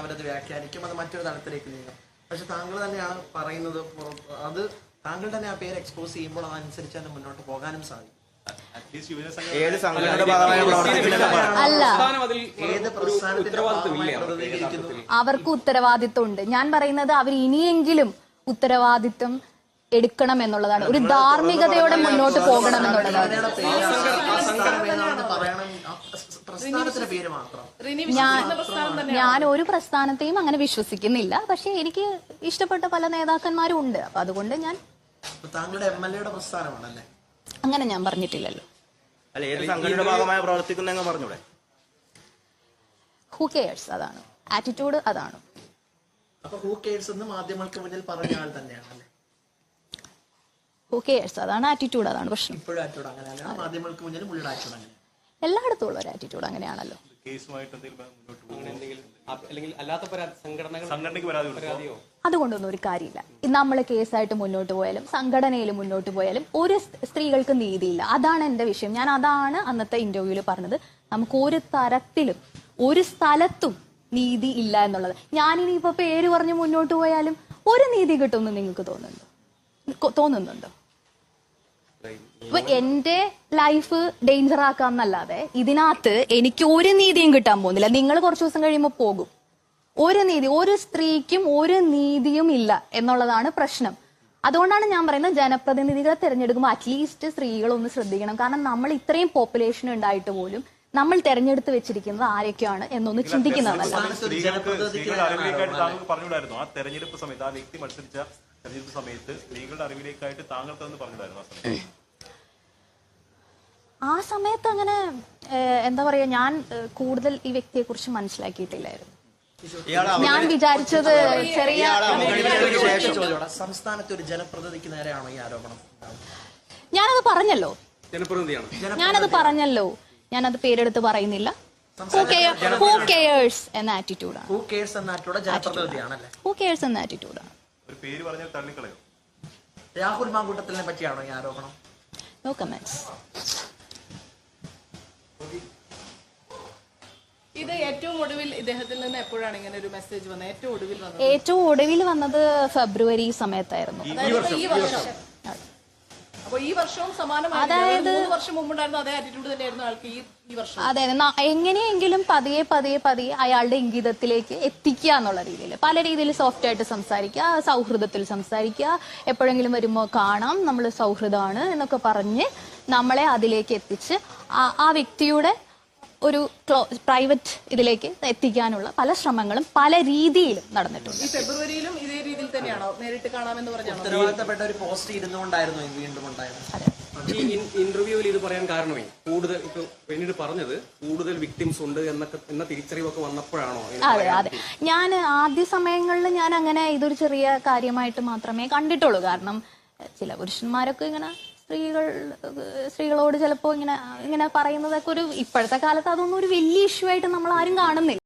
അവരത് വ്യാഖ്യാനിക്കും അത് മറ്റൊരു തലത്തിലേക്ക് നീങ്ങും. പക്ഷെ താങ്കൾ തന്നെയാണ് പറയുന്നത് അത് താങ്കൾ തന്നെ ആ പേര് എക്സ്പോസ് ചെയ്യുമ്പോൾ അതനുസരിച്ച് തന്നെ മുന്നോട്ട് പോകാനും സാധിക്കും. ഏത് സംഘടനയുടെ ഭാഗമായ പ്രവർത്തിക്കുന്ന? അവർക്ക് ഉത്തരവാദിത്വം ഉണ്ട് ഞാൻ പറയുന്നത് അവർ ഇനിയെങ്കിലും ഉത്തരവാദിത്വം എടുക്കണം എന്നുള്ളതാണ്. ഒരു ധാർമ്മികതയോടെ മുന്നോട്ട് പോകണം എന്നുള്ളതാണ്. പ്രസ്ഥാനത്തിന്റെ പേര് മാത്രം. ഞാൻ ഞാൻ ഒരു പ്രസ്ഥാനത്തെയും അങ്ങനെ വിശ്വസിക്കുന്നില്ല. പക്ഷെ എനിക്ക് ഇഷ്ടപ്പെട്ട പല നേതാക്കന്മാരും ഉണ്ട് അപ്പൊ അതുകൊണ്ട് ഞാൻ താങ്കളുടെ എം എൽ എയുടെ പ്രസ്ഥാനമാണല്ലേ? അങ്ങനെ ഞാൻ പറഞ്ഞിട്ടില്ലല്ലോ. അല്ല ഏത് സംഘടനയുടെ ഭാഗമായി പ്രവർത്തിക്കുന്ന പറഞ്ഞൂടെ? ഹു കെയേഴ്സ് അതാണ്. ആറ്റിറ്റ്യൂഡ് അതാണ്. അപ്പൊ ഹൂ എന്ന് മാധ്യമങ്ങൾക്ക് മുന്നിൽ പറഞ്ഞ ആൾ തന്നെയാണല്ലേ? ഹു കെയേഴ്സ് അതാണ് ആറ്റിറ്റ്യൂഡ് അതാണ് പ്രശ്നം. ഇപ്പോഴും അങ്ങനെയാണ് മാധ്യമങ്ങൾക്ക് മുന്നിൽ പുള്ളിയുടെ ആറ്റിറ്റ്യൂഡ് അങ്ങനെ എല്ലായിടത്തും ഉള്ള ഒരു ആറ്റിറ്റ്യൂഡ് അങ്ങനെയാണല്ലോ. അതുകൊണ്ടൊന്നും ഒരു കാര്യമില്ല. നമ്മൾ കേസായിട്ട് മുന്നോട്ട് പോയാലും സംഘടനയിൽ മുന്നോട്ട് പോയാലും ഒരു സ്ത്രീകൾക്ക് നീതിയില്ല. അതാണ് എന്റെ വിഷയം. ഞാൻ അതാണ് അന്നത്തെ ഇന്റർവ്യൂവിൽ പറഞ്ഞത്. നമുക്ക് ഒരു തരത്തിലും ഒരു സ്ഥലത്തും നീതി ഇല്ല എന്നുള്ളത്. ഞാനിനി ഇപ്പൊ പേര് പറഞ്ഞ് മുന്നോട്ട് പോയാലും ഒരു നീതി കിട്ടുമെന്ന് നിങ്ങൾക്ക് തോന്നുന്നുണ്ടോ? തോന്നുന്നുണ്ടോ? ഇപ്പൊ എന്റെ ലൈഫ് ഡേഞ്ചർ ആക്കാന്നല്ലാതെ ഇതിനകത്ത് എനിക്ക് ഒരു നീതിയും കിട്ടാൻ പോകുന്നില്ല. നിങ്ങൾ കുറച്ച് ദിവസം കഴിയുമ്പോൾ പോകും. ഒരു നീതി ഒരു സ്ത്രീക്കും ഒരു നീതിയും ഇല്ല എന്നുള്ളതാണ് പ്രശ്നം. അതുകൊണ്ടാണ് ഞാൻ പറയുന്നത് ജനപ്രതിനിധികളെ തിരഞ്ഞെടുക്കുമ്പോൾ അറ്റ്ലീസ്റ്റ് സ്ത്രീകൾ ഒന്ന് ശ്രദ്ധിക്കണം. കാരണം നമ്മൾ ഇത്രയും പോപ്പുലേഷൻ ഉണ്ടായിട്ട് പോലും നമ്മൾ തെരഞ്ഞെടുത്ത് വെച്ചിരിക്കുന്നത് ആരൊക്കെയാണ് എന്നൊന്ന് ചിന്തിക്കുന്നതല്ല. തെരഞ്ഞെടുപ്പ് സമയത്ത് സ്ത്രീകളുടെ അറിവിലേക്കായിട്ട് താങ്കൾക്ക് പറഞ്ഞിട്ടുണ്ടായിരുന്നു ആ സമയത്ത്? ആ സമയത്ത് അങ്ങനെ എന്താ പറയാ ഞാൻ കൂടുതൽ ഈ വ്യക്തിയെ കുറിച്ച് മനസ്സിലാക്കിയിട്ടില്ലായിരുന്നു ഞാൻ വിചാരിച്ചത് ചെറിയ സംസ്ഥാനത്തെ ഒരു ജനപ്രതിനിധിക്ക് നേരെയാണോ ഈ ആരോപണം? ഞാനത് പറഞ്ഞല്ലോ. ഞാനത് പറഞ്ഞല്ലോ. ഞാനത് പേരെടുത്ത് പറയുന്നില്ല. ഹൂ കെയേഴ്സ് എന്ന ആറ്റിറ്റ്യൂഡാണ് ഹൂ കെയേഴ്സ് എന്ന ആറ്റിറ്റ്യൂഡാണ് ഒരു പേര് പറഞ്ഞാൽ തള്ളിക്കളയോ. രാഹുൽ മാങ്കൂട്ടത്തിനെ പറ്റിയാണോ ഈ ആരോപണം? നോ കമന്റ്സ് ഇത് ഏറ്റവും ഒടുവിൽ ഇദ്ദേഹത്തിൽ നിന്ന് എപ്പോഴാണ് ഇങ്ങനെ ഒരു മെസ്സേജ് വന്നത്? ഏറ്റവും ഒടുവിൽ വന്നത്? ഏറ്റവും ഒടുവിൽ വന്നത് ഫെബ്രുവരി സമയത്തായിരുന്നു. അതായത് ഈ വർഷം. മുമ്പുണ്ടായിരുന്ന അതേ എങ്ങനെയെങ്കിലും പതിയെ പതിയെ പതിയെ അയാളുടെ ഇംഗിതത്തിലേക്ക് എത്തിക്കുക എന്നുള്ള രീതിയിൽ. പല രീതിയിൽ സോഫ്റ്റ് ആയിട്ട് സംസാരിക്കുക സൗഹൃദത്തിൽ സംസാരിക്കുക എപ്പോഴെങ്കിലും വരുമ്പോൾ കാണാം നമ്മൾ സൗഹൃദമാണ് എന്നൊക്കെ പറഞ്ഞ് നമ്മളെ അതിലേക്ക് എത്തിച്ച് ആ- വ്യക്തിയുടെ ഒരു പ്രൈവറ്റ് ഇതിലേക്ക് എത്തിക്കാനുള്ള പല ശ്രമങ്ങളും പല രീതിയിലും നടന്നിട്ടുണ്ട്. ഫെബ്രുവരിയിലും ഇതേ തന്നെയാണോ? നേരിട്ട് കാണാമെന്ന് പറഞ്ഞാണോ? ഉത്തരവാദിത്തപ്പെട്ട ഒരു പോസ്റ്റ് ഇരുന്നുകൊണ്ടായിരുന്നു ഇത് വീണ്ടും ഉണ്ടായത്. ഈ ഇന്റർവ്യൂവിൽ ഇത് പറയാൻ കാരണമേ കൂടുതൽ ഇപ്പൊ പിന്നീട് പറഞ്ഞത് കൂടുതൽ വിക്ടിംസ് ഉണ്ട് എന്നൊക്കെ എന്ന തിരിച്ചറിവൊക്കെ വന്നപ്പോഴാണോ അതെ അതെ. ഞാൻ ആദ്യ സമയങ്ങളിൽ ഞാൻ അങ്ങനെ ഇതൊരു ചെറിയ കാര്യമായിട്ട് മാത്രമേ കണ്ടിട്ടുള്ളൂ. കാരണം ചില പുരുഷന്മാരൊക്കെ ഇങ്ങനെ സ്ത്രീകൾ സ്ത്രീകളോട് ചിലപ്പോൾ ഇങ്ങനെ ഇങ്ങനെ പറയുന്നതൊക്കെ ഒരു ഇപ്പോഴത്തെ കാലത്ത് അതൊന്നും ഒരു വലിയ ഇഷ്യൂ ആയിട്ട് നമ്മൾ ആരും കാണുന്നില്ല.